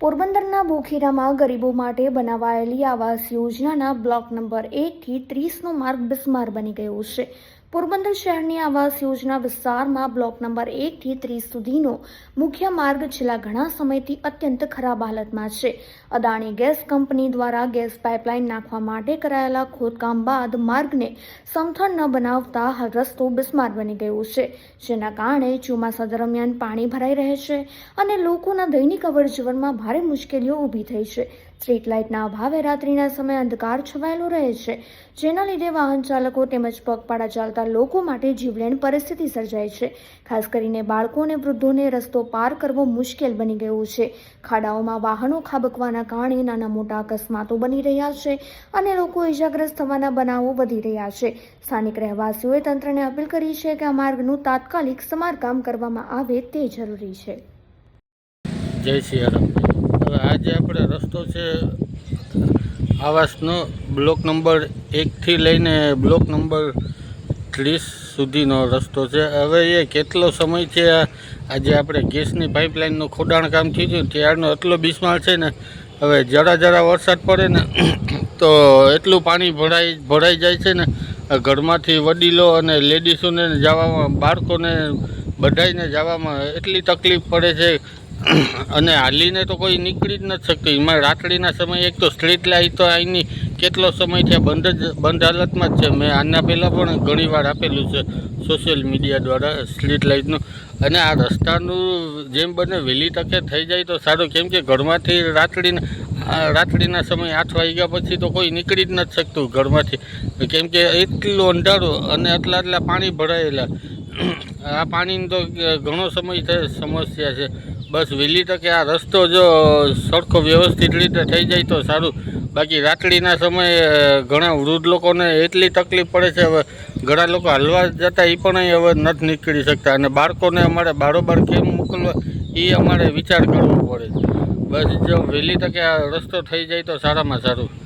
પોરબંદરના બોખીરામાં ગરીબો માટે બનાવાયેલી આવાસ યોજનાના બ્લોક નંબર એકથી ત્રીસનો માર્ગ બિસ્માર બની ગયો છે. પોરબંદર શહેરની આવાસ યોજના વિસ્તારમાં બ્લોક નંબર એકથી ત્રીસ સુધીનો મુખ્ય માર્ગ છેલ્લા ઘણા સમયથી અત્યંત ખરાબ હાલતમાં છે. અદાણી ગેસ કંપની દ્વારા ગેસ પાઇપલાઇન નાખવા માટે કરાયેલા ખોદકામ બાદ માર્ગને સમથળ ન બનાવતા રસ્તો બિસ્માર બની ગયો છે, જેના કારણે ચોમાસા દરમિયાન પાણી ભરાઈ રહે છે અને લોકોના દૈનિક અવરજવરમાં ભારે મુશ્કેલીઓ ઊભી થઈ છે. સ્ટ્રીટ લાઇટના અભાવે રાત્રિના સમયે અંધકાર છવાયેલો રહે છે, જેના લીધે વાહન ચાલકો તેમજ પગપાળા ચાલતા લોકો માટે જીવલેણ પરિસ્થિતિ સર્જાય છે. ખાસ કરીને બાળકો અને વૃદ્ધોને રસ્તો પાર કરવો મુશ્કેલ બની ગયો છે. ખાડાઓમાં વાહનો ખાબકવાના કારણે નાના મોટા અકસ્માતો બની રહ્યા છે અને લોકો ઇજાગ્રસ્ત થવાના બનાવો વધી રહ્યા છે. સ્થાનિક રહેવાસીઓએ તંત્રને અપીલ કરી છે કે આ માર્ગનું તાત્કાલિક સમારકામ કરવામાં આવે તે જરૂરી છે. જય સિયારામ હવે આજે આપણે રસ્તો છે આવાસનો, બ્લોક નંબર એકથી લઈને બ્લોક નંબર ત્રીસ સુધીનો રસ્તો છે. હવે એ કેટલો સમય છે? આજે આપણે ગેસની પાઇપલાઇનનું ખોડાણ કામ થયું હતું ત્યારનો એટલો બિસ્માર છે ને, હવે જરા જરા વરસાદ પડે ને, તો એટલું પાણી ભરાઈ ભરાઈ જાય છે ને ઘરમાંથી વડીલો અને લેડીસોને જવામાં, બાળકોને બધાઈને જવામાં એટલી તકલીફ પડે છે. અને હાલીને તો કોઈ નીકળી જ નથી શકતું. એમાં રાત્રિના સમયે એક તો સ્ટ્રીટ લાઇટ તો અહીંની કેટલો સમય થયા બંધ જ, બંધ હાલતમાં જ છે. મેં આના પહેલાં પણ ઘણી વાર આપેલું છે સોશિયલ મીડિયા દ્વારા સ્ટ્રીટ લાઇટનું અને આ રસ્તાનું જેમ બને વહેલી તકે થઈ જાય તો સારું. કેમ કે ઘરમાંથી રાત્રિના રાત્રિના સમયે આઠ વાગ્યા પછી તો કોઈ નીકળી જ નથી શકતું ઘરમાંથી. કેમ કે એટલું અંધારું અને આટલા આટલા પાણી ભરાયેલા. આ પાણીની તો ઘણો સમય સમસ્યા છે. બસ વહેલી તકે આ રસ્તો જો સરખો વ્યવસ્થિત રીતે થઈ જાય તો સારું. બાકી રાત્રિના સમયે ઘણા વૃદ્ધ લોકોને એટલી તકલીફ પડે છે, હવે ઘણા લોકો હલવા જતા એ પણ હવે નથી નીકળી શકતા. અને બાળકોને અમારે બારોબાર કેમ મોકલવા એ અમારે વિચાર કરવો પડે. છે બસ જો વહેલી તકે આ રસ્તો થઈ જાય તો સારામાં સારું.